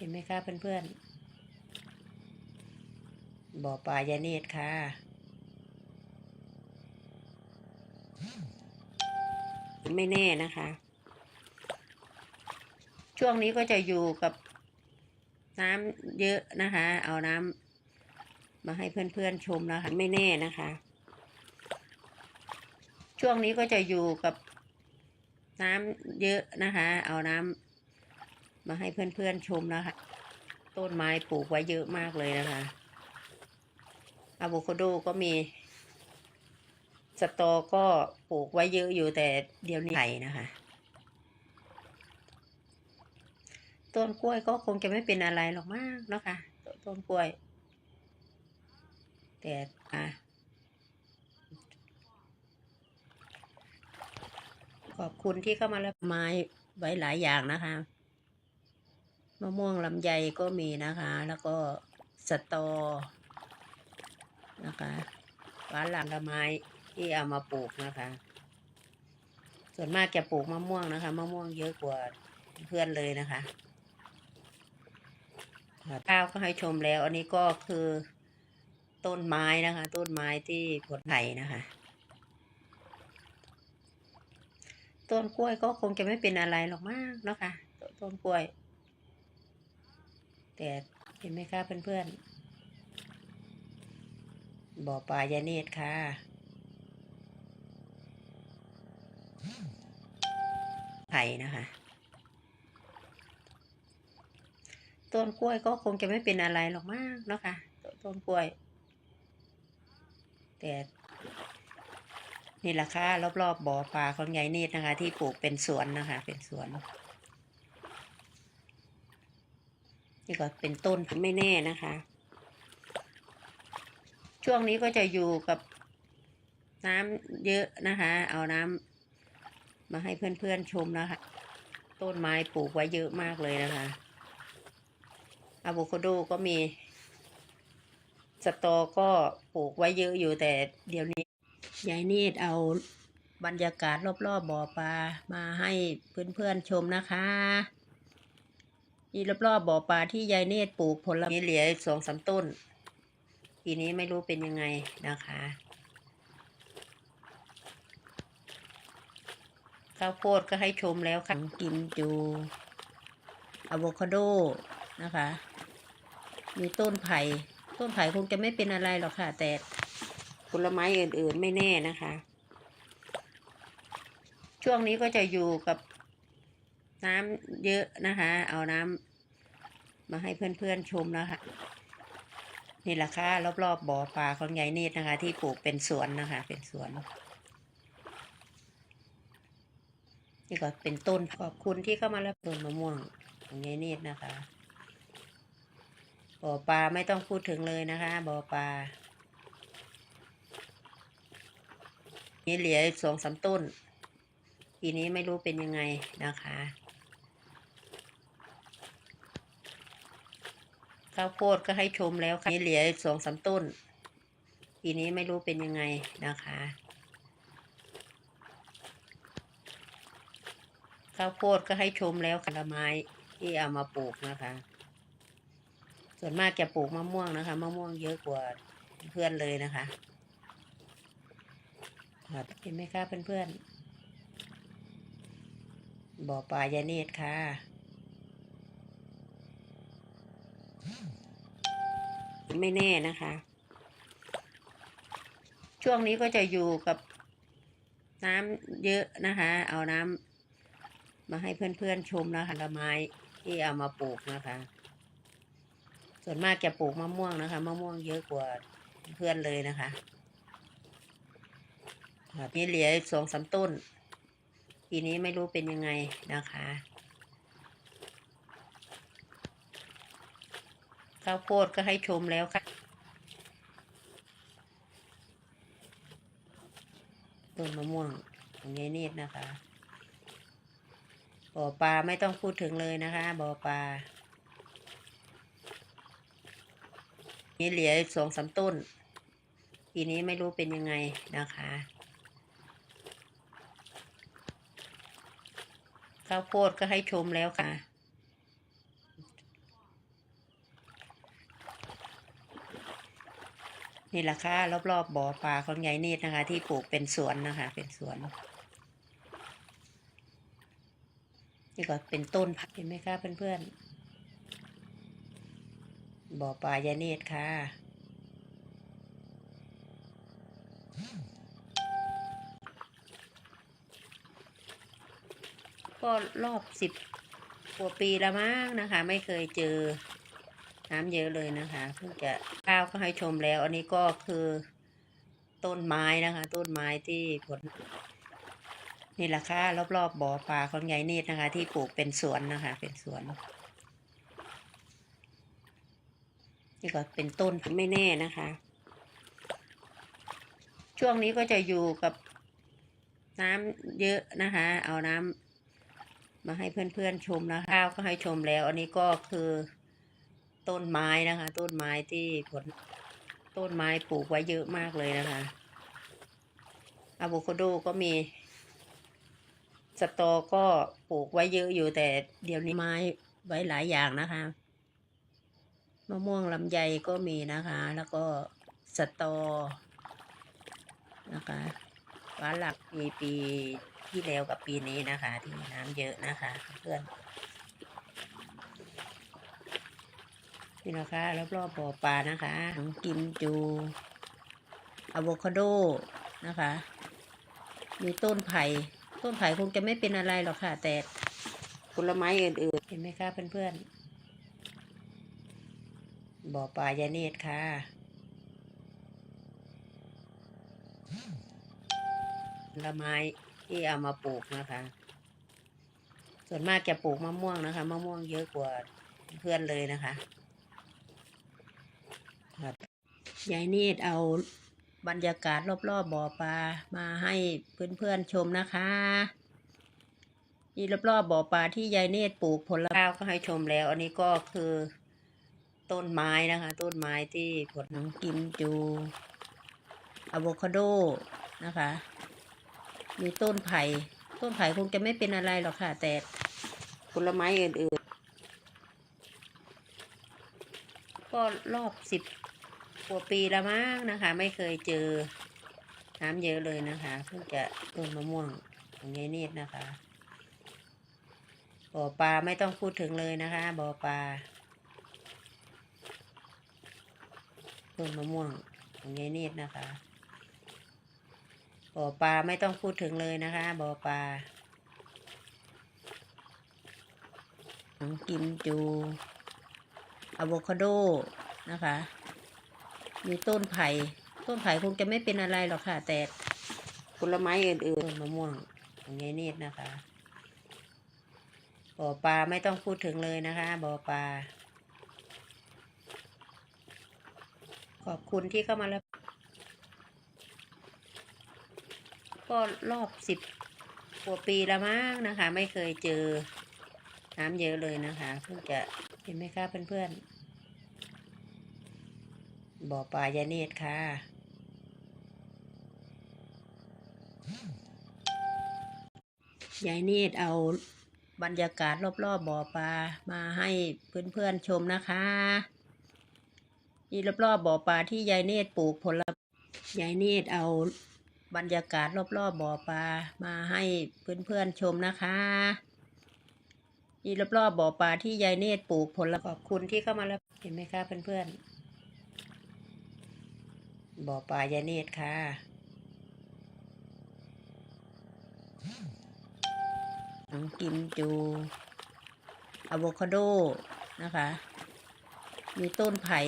เห็นไหมคะเพื่อนๆ บ่อปลายาเนตรค่ะไม่แน่นะคะ ช่วงนี้ก็จะอยู่กับน้ำเยอะนะคะ เอาน้ำมาให้เพื่อนๆชมนะคะ ไม่แน่นะคะ ช่วงนี้ก็จะอยู่กับน้ำเยอะนะคะ เอาน้ำ มาให้เพื่อนๆชมนะคะ ต้นไม้ปลูกไว้เยอะมากเลยนะคะอะโวคาโดก็มี สตอก็ปลูกไว้เยอะอยู่แต่เดี๋ยวนี้ไผ่นะคะ ต้นกล้วยก็คงจะไม่เป็นอะไรหรอกมากนะคะต้นกล้วย แต่อะขอบคุณที่เข้ามารับไม้ไว้หลายอย่างนะคะ มะม่วงลำไยก็มีนะคะ แล้วก็สตอนะคะหวานหลังละไม้ที่เอามาปลูกนะคะ ส่วนมากจะปลูกมะม่วงนะคะ มะม่วงเยอะกว่าเพื่อนเลยนะคะข้าวก็ให้ชมแล้ว อันนี้ก็คือต้นไม้นะคะ ต้นไม้ที่ผลไผ่นะคะ ต้นกล้วยก็คงจะไม่เป็นอะไรหรอกมากนะคะ ต้นกล้วย แต่เห็นไหมคะเพื่อนๆบ่อปลายาเนตรค่ะ ไผ่นะคะ ต้นกล้วยก็คงจะไม่เป็นอะไรหรอกมากเนาะคะต้นกล้วย แต่นี่แหละค่ะรอบๆบบ่อปลาของยายเนตรนะคะ ที่ปลูกเป็นสวนนะคะ เป็นสวน นี่ก็เป็นต้นไม่แน่นะคะ ช่วงนี้ก็จะอยู่กับน้ำเยอะนะคะ เอาน้ำมาให้เพื่อนๆชมนะคะ ต้นไม้ปลูกไว้เยอะมากเลยนะคะอะโวคาโดก็มี สตอก็ปลูกไว้เยอะอยู่แต่เดี๋ยวนี้ยายนีดเอาบรรยากาศรอบๆบบ่อปลามาให้เพื่อนๆชมนะคะ นี่รอบๆบบ่อปลาที่ยายเนตรปลูกผลไม้เหลือสองสามต้น ทีนี้ไม่รู้เป็นยังไงนะคะข้าวโพดก็ให้ชมแล้วค่ะกิมจูอะโวคาโดนะคะ มีต้นไผ่ ต้นไผ่คงจะไม่เป็นอะไรหรอกค่ะ แต่ผลไม้อื่นๆไม่แน่นะคะ ช่วงนี้ก็จะอยู่กับ น้ำเยอะนะคะ เอาน้ำมาให้เพื่อนๆชมนะคะนี่แหละค่ะรอบๆบบ่อปลาของยายเนตรนะคะ ที่ปลูกเป็นสวนนะคะ เป็นสวน นี่ก็เป็นต้นขอบคุณที่เข้ามารับต้นมะม่วงของยายเนตรนะคะ บ่อปลาไม่ต้องพูดถึงเลยนะคะ บ่อปลานี่เหลือสองสามต้นทีนี้ไม่รู้เป็นยังไงนะคะ ข้าวโพดก็ให้ชมแล้วค่ะนี่เหลือสองสามต้นทีนี้ไม่รู้เป็นยังไงนะคะข้าวโพดก็ให้ชมแล้วค่ะละไม้ที่เอามาปลูกนะคะ ส่วนมากจะปลูกมะม่วงนะคะมะม่วงเยอะกว่าเพื่อนเลยนะคะเห็นไหมคะเพื่อนๆบ่อปลายาเนตรค่ะ ไม่แน่นะคะ ช่วงนี้ก็จะอยู่กับน้ำเยอะนะคะ เอาน้ำมาให้เพื่อนๆชมนะคะละไม้ที่เอามาปลูกนะคะ ส่วนมากจะปลูกมะม่วงนะคะมะม่วงเยอะกว่าเพื่อนเลยนะคะครับนี่เหลือสองสามต้นทีนี้ไม่รู้เป็นยังไงนะคะ ข้าวโพดก็ให้ชมแล้วค่ะต้นมะม่วงของยายนิดนะคะบ่อปลาไม่ต้องพูดถึงเลยนะคะบ่อปลานี่เหลือสองสามต้นทีนี้ไม่รู้เป็นยังไงนะคะข้าวโพดก็ให้ชมแล้วค่ะ นี่แหละค่ะรอบๆบบ่อปลาของยายเนตรนะคะ ที่ปลูกเป็นสวนนะคะ เป็นสวน นี่ก็เป็นต้นผักเห็นไหมคะเพื่อนๆบ่อปลายายเนตรค่ะก็รอบสิบกว่าปีแล้วมั้งนะคะ ไม่เคยเจอ น้ำเยอะเลยนะคะเพิ่งจะข้าวก็ให้ชมแล้ว อันนี้ก็คือต้นไม้นะคะ ต้นไม้ที่ผลนี่แหละค่ะรอบๆบบ่อปลาของยายเนตรนะคะ ที่ปลูกเป็นสวนนะคะ เป็นสวนนี่ก็เป็นต้นไม่แน่นะคะ ช่วงนี้ก็จะอยู่กับน้ำเยอะนะคะ เอาน้ำมาให้เพื่อนๆชมนะคะข้าวก็ให้ชมแล้ว อันนี้ก็คือ ต้นไม้นะคะ ต้นไม้ที่ผลต้นไม้ปลูกไว้เยอะมากเลยนะคะอะโวคาโดก็มี สตอก็ปลูกไว้เยอะอยู่แต่เดี๋ยวนี้ไม้ไว้หลายอย่างนะคะมะม่วงลำไยก็มีนะคะ แล้วก็สตอนะคะฟ้าหลักปีปีที่แล้วกับปีนี้นะคะ ที่น้ำเยอะนะคะ เพื่อน นี่นะคะรอบๆบ่อปลานะคะทั้งกิมจูอะโวคาโดนะคะ มีต้นไผ่ ต้นไผ่คงจะไม่เป็นอะไรหรอกค่ะ แต่ผลไม้อื่นๆ เห็นไหมคะเพื่อนๆ บ่อปลายาเนตรค่ะผลไม้ที่เอามาปลูกนะคะ ส่วนมากจะปลูกมะม่วงนะคะ มะม่วงเยอะกว่าเพื่อนเลยนะคะ ยายเนีดเอาบรรยากาศรอบๆบบ่อปลามาให้เพื่อนๆชมนะคะนี่รอบๆบบ่อปลาที่ยายเนตรปลูกผลข้าวก็ให้ชมแล้ว อันนี้ก็คือต้นไม้นะคะ ต้นไม้ที่ผลน้ำกิมจูอะโวคาโดนะคะ มีต้นไผ่ต้นไผ่คงจะไม่เป็นอะไรหรอกค่ะ แต่ผลไม้อื่นๆ ก็รอบสิบ กว่าปีแล้วมั้งนะคะ ไม่เคยเจอน้ำเยอะเลยนะคะเพิ่งจะต้นมะม่วงของยายนิดนะคะบ่อปลาไม่ต้องพูดถึงเลยนะคะบ่อปลาต้นมะม่วงของยายนิดนะคะบ่อปลาไม่ต้องพูดถึงเลยนะคะบ่อปลาน้องกิมจูอะโวคาโดนะคะ มีต้นไผ่ต้นไผ่คงจะไม่เป็นอะไรหรอกค่ะ แต่ผลไม้อื่นๆมะม่วงองยายนิดนะคะบ่อปลาไม่ต้องพูดถึงเลยนะคะบ่อปลาขอบคุณที่เข้ามาแล้วก็รอบสิบกว่าปีแล้วมั้งนะคะ ไม่เคยเจอน้ำเยอะเลยนะคะ เพิ่งจะเห็นไหมคะเพื่อนๆ บ่อปลายาเนตรค่ะ ยายเนตรเอาบรรยากาศรอบๆบบ่อปลามาให้เพื่อนๆชมนะคะนี่รอบๆบบ่อปลาที่ยายเนตรปลูกผลยายเนตรเอาบรรยากาศรอบๆบบ่อปลามาให้เพื่อนๆชมนะคะนี่รอบๆบบ่อปลาที่ยายเนตรปลูกผลขอบคุณที่เข้ามาแล้วเห็นไหมคะเพื่อนๆ บ่อปลายาเนตค่ะ น้องกิมจูอะโวคาโดนะคะ มีต้นไผ่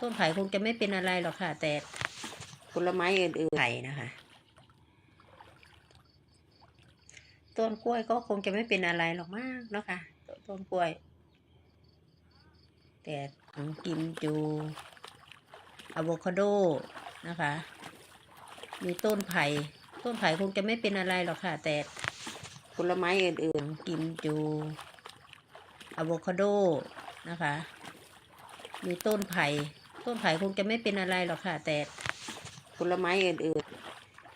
ต้นไผ่คงจะไม่เป็นอะไรหรอกค่ะ แต่ผลไม้อื่นๆไผ่นะคะ ต้นกล้วยก็คงจะไม่เป็นอะไรหรอกมากนะคะต้นกล้วย แต่น้องกิมจูอะโวคาโด นะคะ มีต้นไผ่ ต้นไผ่คงจะไม่เป็นอะไรหรอกค่ะ แต่ผลไม้อื่นๆ กิมจูอะโวคาโดนะคะ มีต้นไผ่ ต้นไผ่คงจะไม่เป็นอะไรหรอกค่ะ แต่ผลไม้อื่น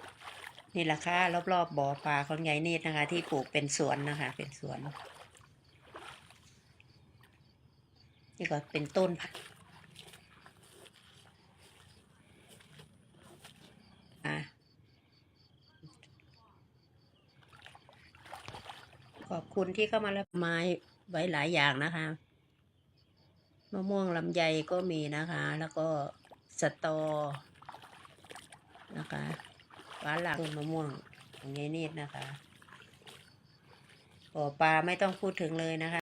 ๆ นี่แหละค่ะรอบๆบบ่อปลาของยายเนตรนะคะ ที่ปลูกเป็นสวนนะคะ เป็นสวน นี่ก็เป็นต้นผั อะขอบคุณที่เข้ามารับไม้ไว้หลายอย่างนะคะมะม่วงลำไยก็มีนะคะ แล้วก็สตอ นะคะฟ้าหลังต้นมะม่วงของยายนิดนะคะปอปลาไม่ต้องพูดถึงเลยนะคะ